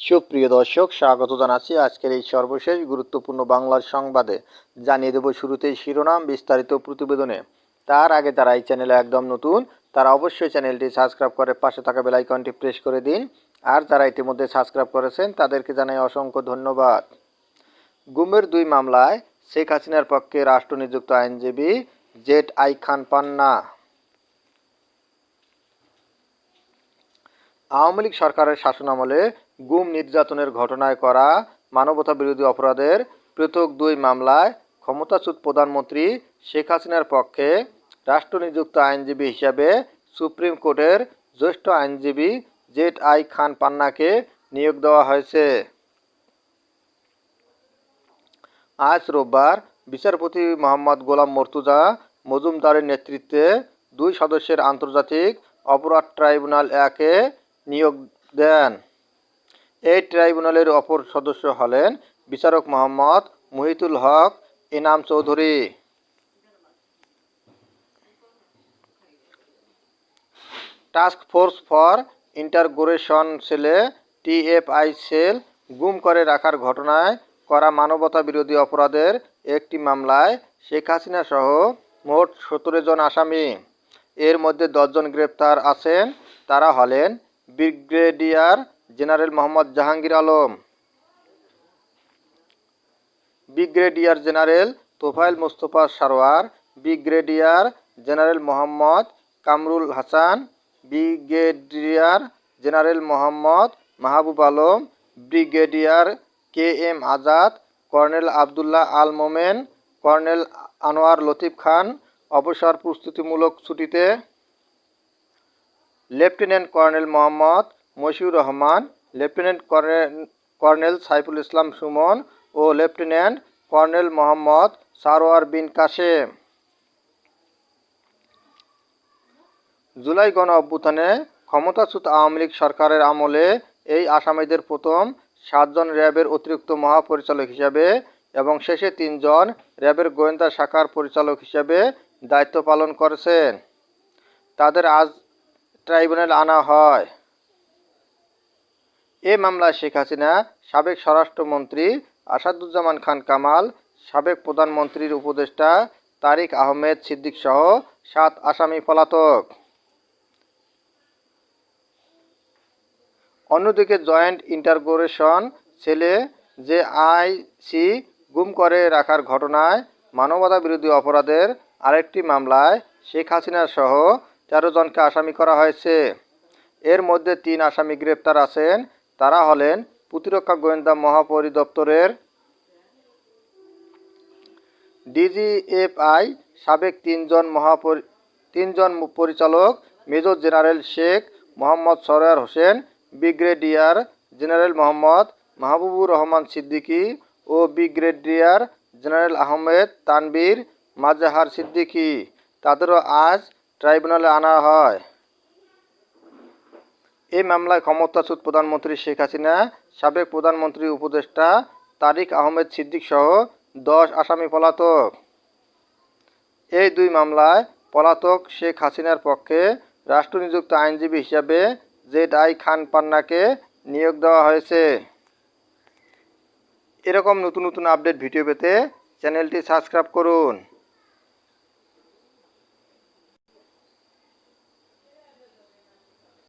সুপ্রিয় দর্শক, স্বাগত জানাচ্ছি আজকের এই সর্বশেষ গুরুত্বপূর্ণ বাংলার সংবাদে। জানিয়ে দেব শুরুতেই শিরোনাম বিস্তারিত প্রতিবেদনে। তার আগে যারা এই চ্যানেলে একদম নতুন, তারা অবশ্যই চ্যানেলটি সাবস্ক্রাইব করে পাশে থাকা বেল আইকনটি প্রেস করে দিন। আর যারা ইতিমধ্যে সাবস্ক্রাইব করেছেন, তাদেরকে জানাই অসংখ্য ধন্যবাদ। গুমের দুই মামলায় শেখ হাসিনার পক্ষে রাষ্ট্রনিযুক্ত আইনজীবী জেড আই খান পান্না। আওয়ামী লীগ সরকারের শাসনামলে গুম নির্যাতনের ঘটনায় করা মানবতা বিরোধী অপরাধের পৃথক দুই মামলায় ক্ষমতাচ্যুত প্রধানমন্ত্রী শেখ হাসিনার পক্ষে রাষ্ট্রনিযুক্ত আইনজীবী হিসাবে সুপ্রিম কোর্টের জ্যেষ্ঠ আইনজীবী জেট আই খান পান্নাকে নিয়োগ দেওয়া হয়েছে। আজ রোববার বিচারপতি মোহাম্মদ গোলাম মর্তুজা মজুমদারের নেতৃত্বে দুই সদস্যের আন্তর্জাতিক অপরাধ ট্রাইব্যুনাল একে নিয়োগ দেন। এই ট্রাইব্যুনালের অপর সদস্য হলেন বিচারক Mohammad Muhitul Haque Inam Chowdhury. Task force for interrogation সেলে টিএফআই সেল গুম করে রাখার ঘটনায় করা মানবতা বিরোধী অপরাধের একটি মামলায় শেখ হাসিনা সহ মোট সতেরো জন আসামি। এর মধ্যে দশজন গ্রেপ্তার আছেন, তারা হলেন brigadier general Mohammad Jahangir Alam. Brigadier general Tofail Mustafa Sarwar, brigadier general Mohammad Kamrul Hasan, brigadier general Mohammad Mahbub Alam, brigadier K M Azad, colonel Abdullah Al Momen, colonel Anwar Latif Khan. অবসর প্রস্তুতিমূলক ছুটিতে lieutenant colonel Mohammad Mashiur Rahman, lieutenant colonel Saiful Islam Sumon ও lieutenant colonel Mohammad Sarwar Bin Kashem July গণ অভ্যুত্থানে ক্ষমতাচ্যুত আওয়ামী লীগ সরকারের আমলে এই আসামিদের প্রথম সাতজন র্যাবের অতিরিক্ত মহাপরিচালক হিসাবে এবং শেষে তিনজন র্যাবের গোয়েন্দা শাখার পরিচালক হিসাবে দায়িত্ব পালন করেছেন। তাদের আজ ট্রাইব্যুনাল আনা হয়। এ মামলায় শেখ হাসিনা, সাবেক স্বরাষ্ট্রমন্ত্রী আসাদুজ্জামান খান কামাল, সাবেক প্রধানমন্ত্রীর উপদেষ্টা তারিক আহমেদ সিদ্দিক সহ সাত আসামি পলাতক। অন্যদিকে জয়েন্ট ইন্টারগোরেশন ছেলে যে আইসি গুম করে রাখার ঘটনায় মানবতা বিরোধী অপরাধের আরেকটি মামলায় শেখ হাসিনা সহ তেরো জনকে আসামি করা হয়েছে। এর মধ্যে তিন আসামি গ্রেপ্তার আছেন। তারা হলেন প্রতিরক্ষা গোয়েন্দা মহাপরিদপ্তরের ডিজিএফআই সাবেক তিনজন মহাপরি, তিনজন পরিচালক major general Sheikh Mohammad Sarwar Hossain, brigadier general Mohammad Mahbubur Rahman Siddiqui ও ব্রিগেডিয়ার জেনারেল আহমেদ তানবীর মাজাহার সিদ্দিকী। তাদেরও আজ ট্রাইব্যুনালে আনা হয়। এই মামলায় ক্ষমতাচ্যুত প্রধানমন্ত্রী শেখ হাসিনা, সাবেক প্রধানমন্ত্রী উপদেষ্টা তারিক আহমেদ সিদ্দিক সহ দশ আসামি পলাতক। এই দুই মামলায় পলাতক শেখ হাসিনার পক্ষে রাষ্ট্রনিযুক্ত আইনজীবী হিসাবে জেড আই খান পান্নাকে নিয়োগ দেওয়া হয়েছে। এরকম নতুন নতুন আপডেট ভিডিও পেতে চ্যানেলটি সাবস্ক্রাইব করুন।